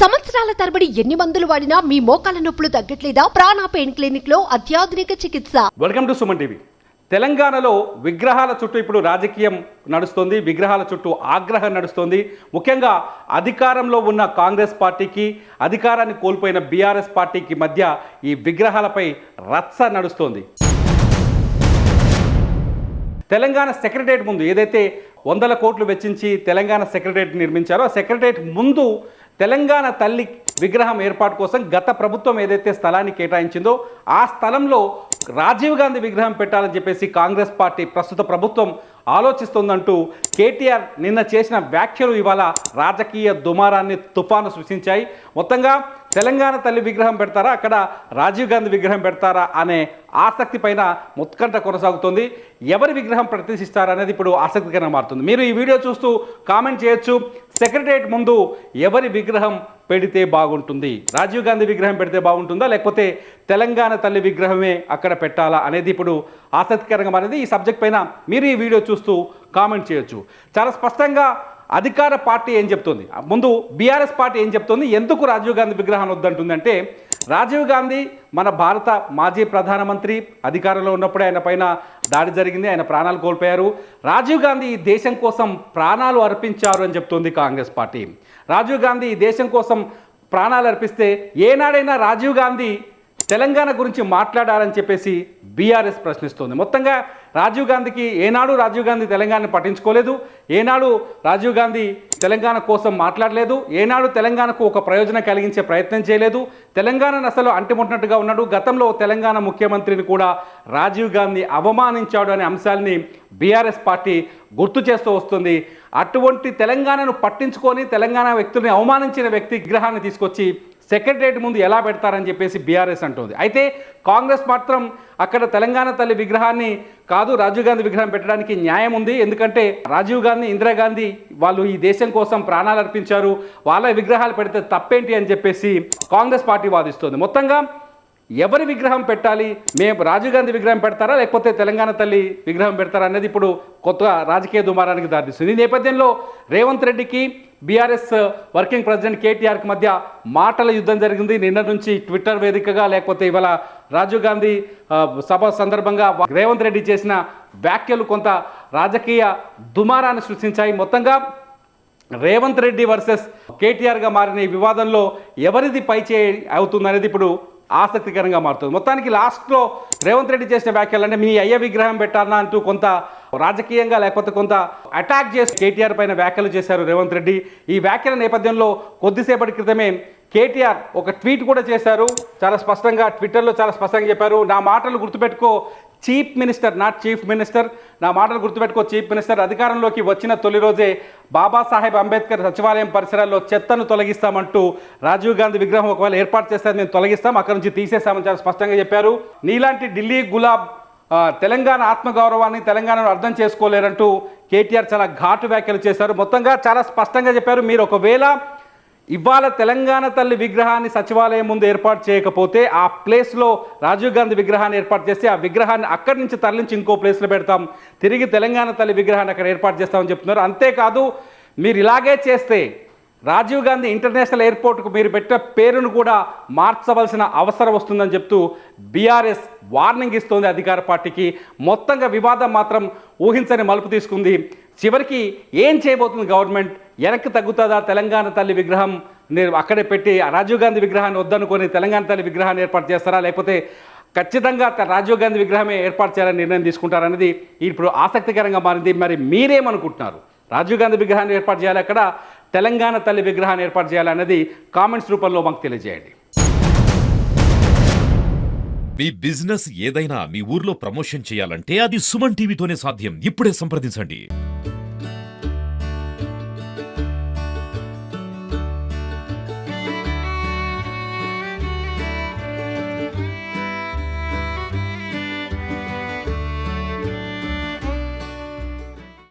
సంవత్సరాల తరబడి ఎన్ని మందులు వాడినా మీ మోకాల నొప్పులు తగ్గట్లేదా? ప్రాణ పెయిన్ క్లినిక్లో అత్యాధునిక చికిత్స. Welcome to Suman TV. తెలంగాణలో విగ్రహాల చుట్టూ ఇప్పుడు రాజకీయం నడుస్తోంది విగ్రహాల చుట్టూ ఆగ్రహం నడుస్తోంది. ముఖ్యంగా అధికారంలో ఉన్న కాంగ్రెస్ పార్టీకి అధికారాన్ని కోల్పోయిన బీఆర్ఎస్ పార్టీకి మధ్య ఈ విగ్రహాలపై రత్స నడుస్తోంది. తెలంగాణ సెక్రటరియట్ ముందు ఏదైతే వందల కోట్లు వెచ్చించి తెలంగాణ సెక్రటరియట్ నిర్మించారో ఆ సెక్రటరియట్ ముందు తెలంగాణ తల్లి విగ్రహం ఏర్పాటు కోసం గత ప్రభుత్వం ఏదైతే స్థలాన్ని కేటాయించిందో ఆ స్థలంలో రాజీవ్ గాంధీ విగ్రహం పెట్టాలని చెప్పేసి కాంగ్రెస్ పార్టీ ప్రస్తుత ప్రభుత్వం ఆలోచిస్తోందంటూ కేటీఆర్ నిన్న చేసిన వ్యాఖ్యలు ఇవాళ రాజకీయ దుమారాన్ని తుఫాను సృష్టించాయి. మొత్తంగా తెలంగాణ తల్లి విగ్రహం పెడతారా అక్కడ రాజీవ్ గాంధీ విగ్రహం పెడతారా అనే ఆసక్తి పైన ముత్కంట కొనసాగుతుంది. ఎవరి విగ్రహం ప్రతిష్ఠిస్తారు అనేది ఇప్పుడు ఆసక్తికరంగా మారుతుంది. మీరు ఈ వీడియో చూస్తూ కామెంట్ చేయొచ్చు. సెక్రటరియట్ ముందు ఎవరి విగ్రహం పెడితే బాగుంటుంది? రాజీవ్ గాంధీ విగ్రహం పెడితే బాగుంటుందా? లేకపోతే తెలంగాణ తల్లి విగ్రహమే అక్కడ పెట్టాలా అనేది ఇప్పుడు ఆసక్తికరంగా మారింది. ఈ సబ్జెక్ట్ పైన మీరు ఈ వీడియో చూస్తూ కామెంట్ చేయొచ్చు. చాలా స్పష్టంగా అధికార పార్టీ ఏం చెప్తుంది? ముందు బీఆర్ఎస్ పార్టీ ఏం చెప్తుంది? ఎందుకు రాజీవ్ గాంధీ విగ్రహాన్ని వద్దంటుందంటే రాజీవ్ గాంధీ మన భారత మాజీ ప్రధానమంత్రి అధికారంలో ఉన్నప్పుడే ఆయన పైన దాడి జరిగింది. ఆయన ప్రాణాలు కోల్పోయారు. రాజీవ్ గాంధీ ఈ దేశం కోసం ప్రాణాలు అర్పించారు అని చెప్తుంది కాంగ్రెస్ పార్టీ. రాజీవ్ గాంధీ ఈ దేశం కోసం ప్రాణాలు అర్పిస్తే ఏనాడైనా రాజీవ్ గాంధీ తెలంగాణ గురించి మాట్లాడారని చెప్పేసి బీఆర్ఎస్ ప్రశ్నిస్తోంది. మొత్తంగా రాజీవ్ గాంధీకి ఏనాడు రాజీవ్ గాంధీ తెలంగాణను పట్టించుకోలేదు. ఏనాడు రాజీవ్ గాంధీ తెలంగాణ కోసం మాట్లాడలేదు. ఏనాడు తెలంగాణకు ఒక ప్రయోజనం కలిగించే ప్రయత్నం చేయలేదు. తెలంగాణను అసలు అంటిముట్టినట్టుగా ఉన్నాడు. గతంలో తెలంగాణ ముఖ్యమంత్రిని కూడా రాజీవ్ గాంధీ అవమానించాడు అనే అంశాల్ని బీఆర్ఎస్ పార్టీ గుర్తు చేస్తూ వస్తుంది. అటువంటి తెలంగాణను పట్టించుకొని తెలంగాణ వ్యక్తుల్ని అవమానించిన వ్యక్తి విగ్రహాన్ని తీసుకొచ్చి సెక్రటరేట్ ముందు ఎలా పెడతారని చెప్పేసి బీఆర్ఎస్ అంటుంది. అయితే కాంగ్రెస్ మాత్రం అక్కడ తెలంగాణ తల్లి విగ్రహాన్ని కాదు రాజీవ్ గాంధీ విగ్రహం పెట్టడానికి న్యాయం ఉంది. ఎందుకంటే రాజీవ్ గాంధీ ఇందిరాగాంధీ వాళ్ళు ఈ దేశం కోసం ప్రాణాలు అర్పించారు. వాళ్ళ విగ్రహాలు పెడితే తప్పేంటి అని చెప్పేసి కాంగ్రెస్ పార్టీ వాదిస్తుంది. మొత్తంగా ఎవరి విగ్రహం పెట్టాలి? మేము రాజీవ్ గాంధీ విగ్రహం పెడతారా? లేకపోతే తెలంగాణ తల్లి విగ్రహం పెడతారా? అనేది ఇప్పుడు కొత్తగా రాజకీయ దుమారానికి దారితీస్తుంది. ఈ నేపథ్యంలో రేవంత్ రెడ్డికి బీఆర్ఎస్ వర్కింగ్ ప్రెసిడెంట్ కేటీఆర్కి మధ్య మాటల యుద్ధం జరిగింది. నిన్న నుంచి ట్విట్టర్ వేదికగా లేకపోతే ఇవాళ రాజీవ్ గాంధీ సభ సందర్భంగా రేవంత్ రెడ్డి చేసిన వ్యాఖ్యలు కొంత రాజకీయ దుమారాన్ని సృష్టించాయి. మొత్తంగా రేవంత్ రెడ్డి వర్సెస్ కేటీఆర్గా మారిన ఈ వివాదంలో ఎవరిది పైచే అవుతుందనేది ఇప్పుడు ఆసక్తికరంగా మారుతుంది. మొత్తానికి లాస్ట్లో రేవంత్ రెడ్డి చేసిన వ్యాఖ్యలు అంటే మీ అయ్య విగ్రహం పెట్టాలన్నా అంటూ కొంత రాజకీయంగా లేకపోతే కొంత అటాక్ చేసి కేటీఆర్ పైన వ్యాఖ్యలు చేశారు రేవంత్ రెడ్డి. ఈ వ్యాఖ్యల నేపథ్యంలో కొద్దిసేపటి క్రితమే కేటీఆర్ ఒక ట్వీట్ కూడా చేశారు. చాలా స్పష్టంగా ట్విట్టర్లో చాలా స్పష్టంగా చెప్పారు. నా మాటలు గుర్తుపెట్టుకో chief minister not chief minister. నా మాటలు గుర్తుపెట్టుకో చీఫ్ మినిస్టర్. అధికారంలోకి వచ్చిన తొలి రోజే బాబాసాహెబ్ అంబేద్కర్ సచివాలయం పరిసరాల్లో చెత్తను తొలగిస్తామంటూ రాజీవ్ గాంధీ విగ్రహం ఒకవేళ ఏర్పాటు చేస్తే మేము తొలగిస్తాం. అక్కడి నుంచి తీసేస్తామని చాలా స్పష్టంగా చెప్పారు. నీలాంటి ఢిల్లీ గులాబ్ తెలంగాణ ఆత్మగౌరవాన్ని తెలంగాణను అర్థం చేసుకోలేరంటూ కేటీఆర్ చాలా ఘాటు వ్యాఖ్యలు చేశారు. మొత్తంగా చాలా స్పష్టంగా చెప్పారు. మీరు ఒకవేళ ఇవాళ తెలంగాణ తల్లి విగ్రహాన్ని సచివాలయం ముందు ఏర్పాటు చేయకపోతే ఆ ప్లేస్లో రాజీవ్ గాంధీ విగ్రహాన్ని ఏర్పాటు చేసి ఆ విగ్రహాన్ని అక్కడి నుంచి తరలించి ఇంకో ప్లేస్లో పెడతాం. తిరిగి తెలంగాణ తల్లి విగ్రహాన్ని అక్కడ ఏర్పాటు చేస్తామని చెప్తున్నారు. అంతేకాదు మీరు ఇలాగే చేస్తే రాజీవ్ గాంధీ ఇంటర్నేషనల్ ఎయిర్పోర్ట్కు మీరు పెట్టిన పేరును కూడా మార్చవలసిన అవసరం వస్తుందని చెప్తూ బీఆర్ఎస్ వార్నింగ్ ఇస్తోంది అధికార పార్టీకి. మొత్తంగా వివాదం మాత్రం ఊహించని మలుపు తీసుకుంది. చివరికి ఏం చేయబోతుంది గవర్నమెంట్? వెనక్కి తగ్గుతుందా? తెలంగాణ తల్లి విగ్రహం నేను అక్కడే పెట్టి రాజీవ్ గాంధీ విగ్రహాన్ని వద్దనుకొని తెలంగాణ తల్లి విగ్రహాన్ని ఏర్పాటు చేస్తారా? లేకపోతే ఖచ్చితంగా రాజీవ్ గాంధీ విగ్రహమే ఏర్పాటు చేయాలని నిర్ణయం తీసుకుంటారనేది ఇప్పుడు ఆసక్తికరంగా మారింది. మరి మీరేమనుకుంటున్నారు? రాజీవ్ గాంధీ విగ్రహాన్ని ఏర్పాటు చేయాలి అక్కడ. తెలంగాణ తల్లి విగ్రహాన్ని ఏర్పాటు చేయాలన్నది కామెంట్స్ రూపంలో మాకు తెలియజేయండి. మీ బిజినెస్ ఏదైనా మీ ఊర్లో ప్రమోషన్ చేయాలంటే అది సుమన్ టీవీతోనే సాధ్యం. ఇప్పుడే సంప్రదించండి.